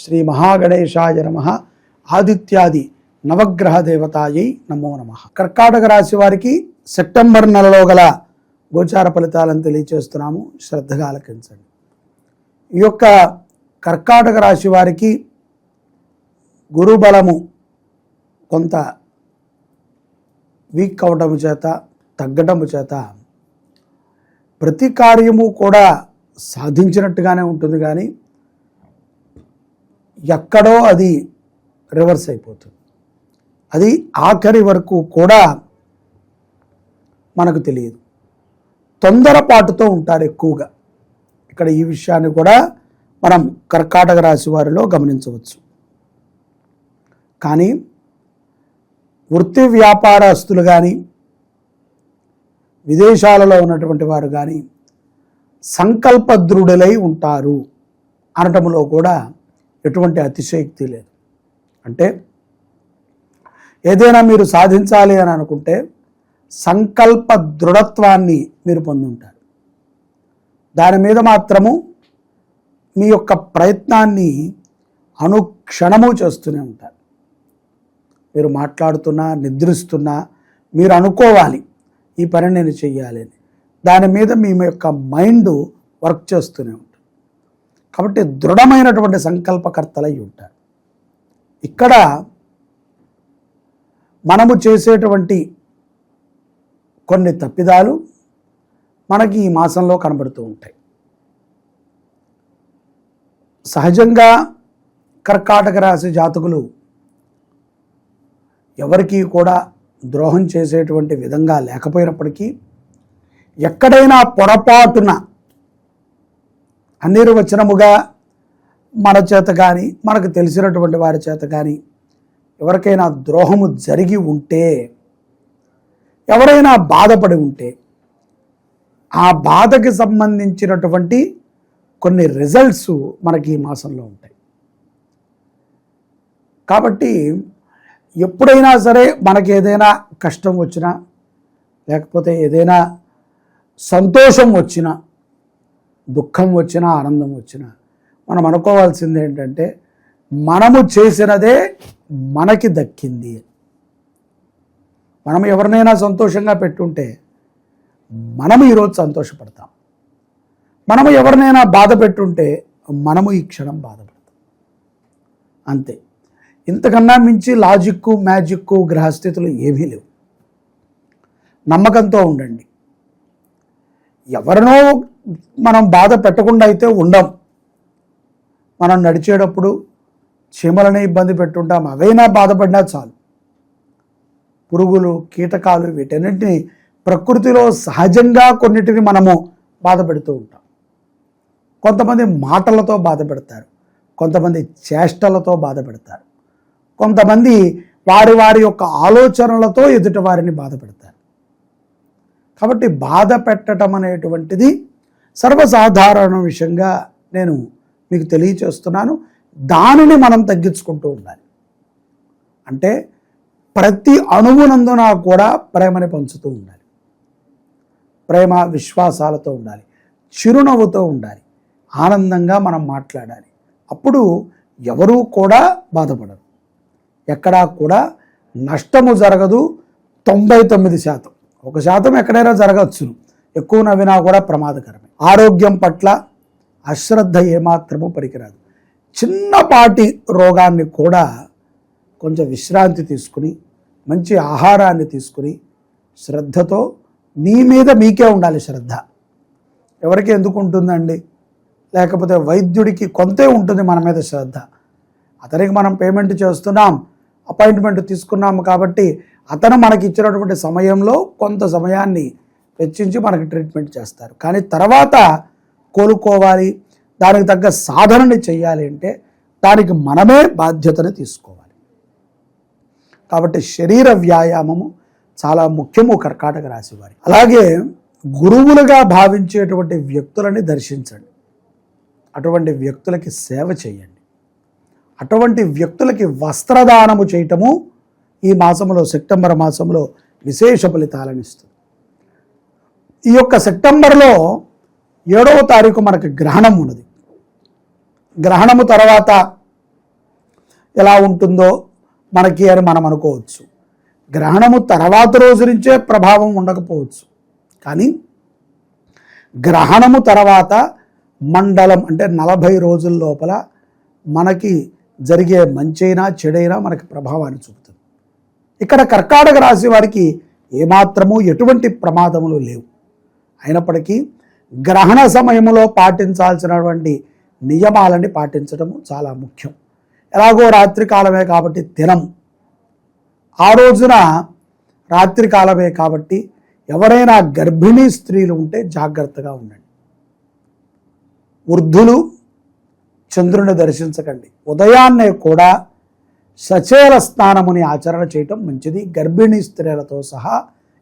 శ్రీ మహాగణేశాయ నమ. ఆదిత్యాది నవగ్రహ దేవతాయై నమో నమ. కర్కాటక రాశి వారికి సెప్టెంబర్ నెలలో గల గోచార ఫలితాలను తెలియచేస్తున్నాము. శ్రద్ధగా ఆలకించండి. ఈ యొక్క కర్కాటక రాశి వారికి గురుబలము కొంత వీక్ అవటము చేత తగ్గటము చేత ప్రతి కార్యము కూడా సాధించినట్టుగానే ఉంటుంది కానీ ఎక్కడో అది రివర్స్ అయిపోతుంది. అది ఆఖరి వరకు కూడా మనకు తెలియదు. తొందరపాటుతో ఉంటారు ఎక్కువగా. ఇక్కడ ఈ విషయాన్ని కూడా మనం కర్కాటక రాశి వారిలో గమనించవచ్చు. కానీ వృత్తి వ్యాపారస్తులు కానీ విదేశాలలో ఉన్నటువంటి వారు కానీ సంకల్పద్రుడులై ఉంటారు అనటంలో కూడా ఎటువంటి అతిశయోక్తి లేదు. అంటే ఏదైనా మీరు సాధించాలి అని అనుకుంటే సంకల్ప దృఢత్వాన్ని మీరు పొంది ఉంటారు. దాని మీద మాత్రము మీ యొక్క ప్రయత్నాన్ని అనుక్షణము చేస్తూనే ఉంటారు. మీరు మాట్లాడుతున్నా నిద్రిస్తున్నా మీరు అనుకోవాలి ఈ పని నేను చెయ్యాలి అని. దాని మీద మీ యొక్క మైండ్ వర్క్ చేస్తూనే ఉంటుంది. కాబట్టి దృఢమైనటువంటి సంకల్పకర్తలై ఉంటారు. ఇక్కడ మనము చేసేటువంటి కొన్ని తప్పిదాలు మనకి ఈ మాసంలో కనబడుతూ ఉంటాయి. సహజంగా కర్కాటక రాశి జాతకులు ఎవరికీ కూడా ద్రోహం చేసేటువంటి విధంగా లేకపోయినప్పటికీ ఎక్కడైనా పొరపాటున అనిర్వచనముగా మన చేత కానీ మనకు తెలిసినటువంటి వారి చేత కానీ ఎవరికైనా ద్రోహము జరిగి ఉంటే ఎవరైనా బాధపడి ఉంటే ఆ బాధకి సంబంధించినటువంటి కొన్ని రిజల్ట్స్ మనకి ఈ మాసంలో ఉంటాయి. కాబట్టి ఎప్పుడైనా సరే మనకి ఏదైనా కష్టం వచ్చినా లేకపోతే ఏదైనా సంతోషం వచ్చినా దుఃఖం వచ్చినా ఆనందం వచ్చినా. మనం అనుకోవాల్సింది ఏంటంటే మనము చేసినదే మనకి దక్కింది. మనం ఎవరినైనా సంతోషంగా పెట్టుంటే మనము ఈరోజు సంతోషపడతాం. మనము ఎవరినైనా బాధ పెట్టుంటే మనము ఈ క్షణం బాధపడతాం. అంతే. ఇంతకన్నా మించి లాజిక్కు మ్యాజిక్కు గ్రహస్థితులు ఏమీ లేవు. నమ్మకంతో ఉండండి. ఎవరినో మనం బాధ పెట్టకుండా అయితే ఉండం. మనం నడిచేటప్పుడు చీమలనే ఇబ్బంది పెట్టుంటాం. అవైనా బాధపడినా చాలు. పురుగులు కీటకాలు వీటన్నింటినీ ప్రకృతిలో సహజంగా కొన్నిటిని మనము బాధ పెడుతూ ఉంటాం. కొంతమంది మాటలతో బాధ పెడతారు. కొంతమంది చేష్టలతో బాధ పెడతారు. కొంతమంది వారి వారి యొక్క ఆలోచనలతో ఎదుటి వారిని బాధ పెడతారు. కాబట్టి బాధ పెట్టడం అనేటువంటిది సర్వసాధారణ విషయంగా నేను మీకు తెలియచేస్తున్నాను. దానిని మనం తగ్గించుకుంటూ ఉండాలి. అంటే ప్రతి అణువునందున కూడా ప్రేమని పంచుతూ ఉండాలి. ప్రేమ విశ్వాసాలతో ఉండాలి. చిరునవ్వుతో ఉండాలి. ఆనందంగా మనం మాట్లాడాలి. అప్పుడు ఎవరూ కూడా బాధపడరు. ఎక్కడా కూడా నష్టము జరగదు తొంభై తొమ్మిది శాతం. ఒక శాతం ఎక్కడైనా జరగచ్చు ఎక్కువ నవ్వినా కూడా ప్రమాదకరమే. ఆరోగ్యం పట్ల అశ్రద్ధ ఏమాత్రము పనికిరాదు. చిన్నపాటి రోగాన్ని కూడా కొంచెం విశ్రాంతి తీసుకుని మంచి ఆహారాన్ని తీసుకుని శ్రద్ధతో మీ మీద మీకే ఉండాలి శ్రద్ధ. ఎవరికి ఎందుకు ఉంటుందండి? లేకపోతే వైద్యుడికి కొంతే ఉంటుంది మన మీద శ్రద్ధ. అతనికి మనం పేమెంట్ చేస్తున్నాం అపాయింట్మెంట్ తీసుకున్నాము కాబట్టి అతను మనకి ఇచ్చినటువంటి సమయంలో కొంత సమయాన్ని వెచ్చించి మనకి ట్రీట్మెంట్ చేస్తారు. కానీ తర్వాత కోలుకోవాలి దానికి తగ్గ సాధనని చేయాలి అంటే దానికి మనమే బాధ్యతను తీసుకోవాలి. కాబట్టి శరీర వ్యాయామము చాలా ముఖ్యము కర్కాటక రాశి వారి. అలాగే గురువులుగా భావించేటువంటి వ్యక్తులని దర్శించండి. అటువంటి వ్యక్తులకి సేవ చేయండి. అటువంటి వ్యక్తులకి వస్త్రదానము చేయటము ఈ మాసంలో సెప్టెంబర్ మాసంలో విశేష ఫలితాలను ఇస్తుంది. ఈ యొక్క సెప్టెంబర్లో ఏడవ తారీఖు మనకు గ్రహణం ఉన్నది. గ్రహణము తర్వాత ఎలా ఉంటుందో మనకి అని మనం అనుకోవచ్చు. గ్రహణము తర్వాత రోజు నుంచే ప్రభావం ఉండకపోవచ్చు. కానీ గ్రహణము తర్వాత మండలం అంటే నలభై రోజుల లోపల మనకి జరిగే మంచైనా చెడైనా మనకి ప్రభావాన్ని చూపుతుంది. ఇక్కడ కర్కాటక రాశి వారికి ఏమాత్రము ఎటువంటి ప్రమాదములు లేవు. అయినప్పటికీ గ్రహణ సమయంలో పాటించాల్సినటువంటి నియమాలని పాటించడము చాలా ముఖ్యం. ఎలాగో రాత్రి కాలమే కాబట్టి తినం ఆ రోజున రాత్రి కాలమే కాబట్టి ఎవరైనా గర్భిణీ స్త్రీలు ఉంటే జాగ్రత్తగా ఉండండి. వృద్ధులు చంద్రుని దర్శించకండి. ఉదయాన్నే కూడా సచేల స్నానముని ఆచరణ చేయటం మంచిది. గర్భిణీ స్త్రీలతో సహా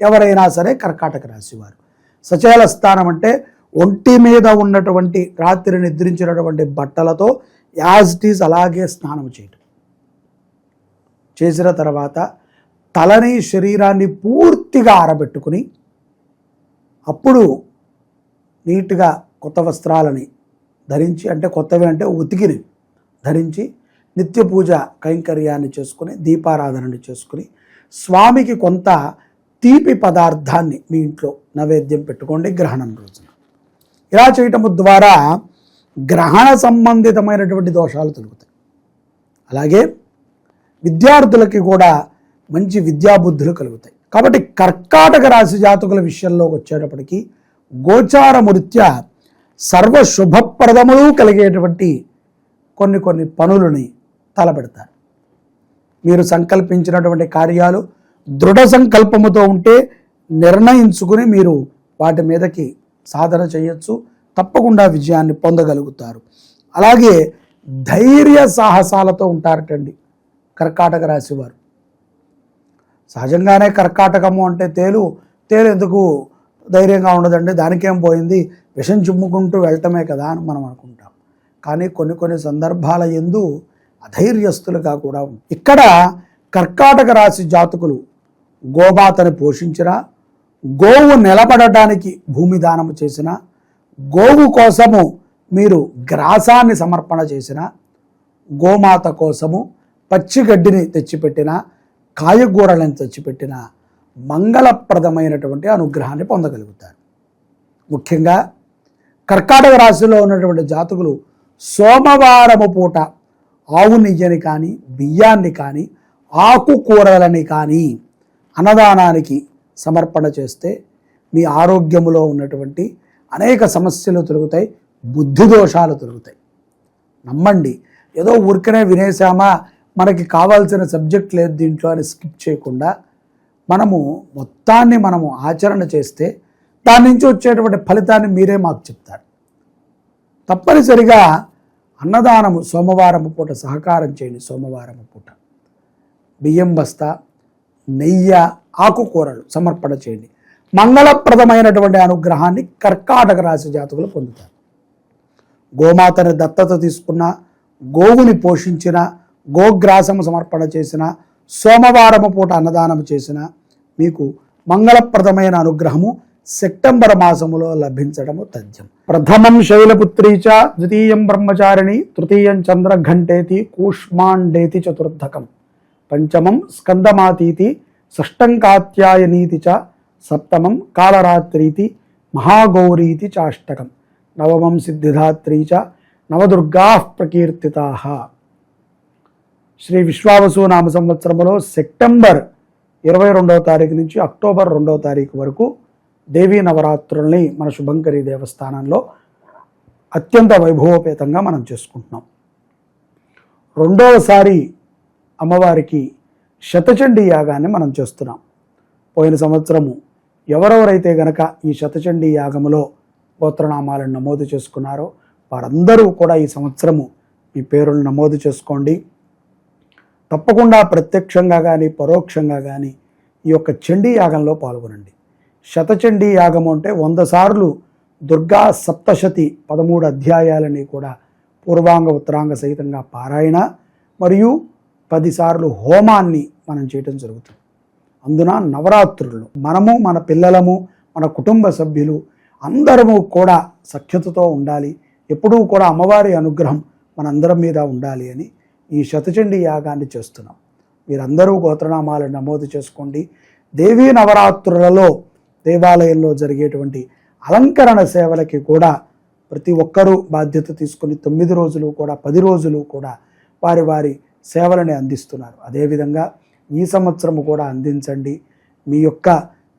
ఎవరైనా సరే కర్కాటక రాశివారు. సచేల స్నానం అంటే ఒంటి మీద ఉన్నటువంటి రాత్రి నిద్రించినటువంటి బట్టలతో యాజ్ ఇట్ ఈజ్ అలాగే స్నానం చేయటం. చేసిన తర్వాత తలని శరీరాన్ని పూర్తిగా ఆరబెట్టుకుని అప్పుడు నీట్గా కొత్త వస్త్రాలని ధరించి అంటే కొత్తవి అంటే ఉతికిని ధరించి నిత్య పూజ కైంకర్యాన్ని చేసుకుని దీపారాధనని చేసుకుని స్వామికి కొంత తీపి పదార్థాన్ని మీ ఇంట్లో నైవేద్యం పెట్టుకోండి గ్రహణం రోజున. ఇలా చేయటము ద్వారా గ్రహణ సంబంధితమైనటువంటి దోషాలు తొలుగుతాయి. అలాగే విద్యార్థులకి కూడా మంచి విద్యాబుద్ధులు కలుగుతాయి. కాబట్టి కర్కాటక రాశి జాతకుల విషయంలో వచ్చేటప్పటికి గోచారమృత్యా సర్వ శుభప్రదములు కలిగేటువంటి కొన్ని కొన్ని పనులని తలపెడతారు. మీరు సంకల్పించినటువంటి కార్యాలు దృఢ సంకల్పముతో ఉంటే నిర్ణయించుకుని మీరు వాటి మీదకి సాధన చేయొచ్చు తప్పకుండా విజయాన్ని పొందగలుగుతారు. అలాగే ధైర్య సాహసాలతో ఉంటారటండి కర్కాటక రాశివారు సహజంగానే కర్కాటకము అంటే తేలు తేలు ఎందుకు ధైర్యంగా ఉండదండి. దానికేం పోయింది? విషం చిమ్ముకుంటూ వెళ్ళటమే కదా అని మనం అనుకుంటాం. కానీ కొన్ని కొన్ని సందర్భాల ఎందు అధైర్యస్తులుగా కూడా ఉంది ఇక్కడ కర్కాటక రాశి జాతకులు గోమాతని పోషించిన గోవు నిలబడటానికి భూమి దానము చేసిన గోవు కోసము మీరు గ్రాసాన్ని సమర్పణ చేసిన గోమాత కోసము పచ్చిగడ్డిని తెచ్చిపెట్టిన కాయగూరలను తెచ్చిపెట్టిన మంగళప్రదమైనటువంటి అనుగ్రహాన్ని పొందగలుగుతారు. ముఖ్యంగా కర్కాటక రాశిలో ఉన్నటువంటి జాతకులు సోమవారము పూట ఆవు నెయ్యని కానీ బియ్యాన్ని కానీ ఆకుకూరలని కానీ అన్నదానానికి సమర్పణ చేస్తే మీ ఆరోగ్యములో ఉన్నటువంటి అనేక సమస్యలు తొలుగుతాయి బుద్ధి దోషాలు తొలుగుతాయి. నమ్మండి ఏదో ఊరికనే వినేసామా మనకి కావాల్సిన సబ్జెక్ట్ లేదు దీంట్లో అని స్కిప్ చేయకుండా మనము మొత్తాన్ని మనము ఆచరణ చేస్తే దాని నుంచి వచ్చేటువంటి ఫలితాన్ని మీరే మాకు చెప్తారు. తప్పనిసరిగా అన్నదానము సోమవారం పూట సహకారం చేయండి సోమవారం పూట. బియ్యం బస్తా నెయ్యి ఆకుకూరలు సమర్పణ చేయండి. మంగళప్రదమైనటువంటి అనుగ్రహాన్ని కర్కాటక రాశి జాతకులు పొందుతారు. గోమాతని దత్తత తీసుకున్న గోవుని పోషించిన గోగ్రాసము సమర్పణ చేసిన సోమవారము పూట అన్నదానం చేసిన మీకు మంగళప్రదమైన అనుగ్రహము సెప్టెంబర్ మాసములో లభించడము తథ్యం. ప్రథమం శైలపుత్రీ చ ద్వితీయం బ్రహ్మచారిణి తృతీయం చంద్రఘంటేతి కూష్మాండేతి చతుర్థకం. పంచమం స్కందమాతీతి షష్టం కాత్యాయనీతి చ సప్తమం కాలరాత్రీతి మహాగౌరీతి చాష్టకం. నవమం సిద్ధిదాత్రీ చ నవదుర్గా ప్రకీర్తితా. శ్రీ విశ్వావసు నామ సంవత్సరంలో సెప్టెంబర్ ఇరవై రెండవ తారీఖు నుంచి అక్టోబర్ రెండవ తారీఖు వరకు దేవీ నవరాత్రుల్ని మన శుభంకరి దేవస్థానంలో అత్యంత వైభవోపేతంగా మనం చేసుకుంటున్నాం. రెండవసారి అమ్మవారికి శతచండీ యాగాన్ని మనం చేస్తున్నాం. పోయిన సంవత్సరము ఎవరెవరైతే గనక ఈ శతచండీ యాగములో గోత్రనామాలను నమోదు చేసుకున్నారో వారందరూ కూడా ఈ సంవత్సరము మీ పేరును నమోదు చేసుకోండి. తప్పకుండా ప్రత్యక్షంగా కానీ పరోక్షంగా కానీ ఈ యొక్క చండీ యాగంలో పాల్గొనండి. శతచండీ యాగం అంటే వంద సార్లు దుర్గా సప్తశతి పదమూడు అధ్యాయాలని కూడా పూర్వాంగ ఉత్తరాంగ సహితంగా పారాయణ మరియు పదిసార్లు హోమాన్ని మనం చేయటం జరుగుతుంది. అందున నవరాత్రులు మనము మన పిల్లలము మన కుటుంబ సభ్యులు అందరము కూడా సఖ్యతతో ఉండాలి. ఎప్పుడూ కూడా అమ్మవారి అనుగ్రహం మనందరం మీద ఉండాలి అని ఈ శతచండి యాగాన్ని చేస్తున్నాం. మీరందరూ గోత్రనామాలను నమోదు చేసుకోండి. దేవీ నవరాత్రులలో దేవాలయంలో జరిగేటువంటి అలంకరణ సేవలకి కూడా ప్రతి ఒక్కరూ బాధ్యత తీసుకుని తొమ్మిది రోజులు కూడా పది రోజులు కూడా వారి వారి సేవలని అందిస్తున్నారు. అదేవిధంగా ఈ సంవత్సరము కూడా అందించండి. మీ యొక్క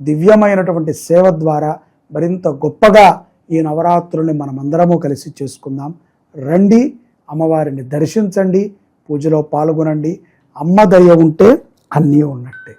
దివ్యమైనటువంటి సేవ ద్వారా మరింత గొప్పగా ఈ నవరాత్రుల్ని మనమందరము కలిసి చేసుకుందాం. రండి అమ్మవారిని దర్శించండి. పూజలో పాల్గొనండి. అమ్మ దయ ఉంటే అన్నీ ఉన్నట్టే.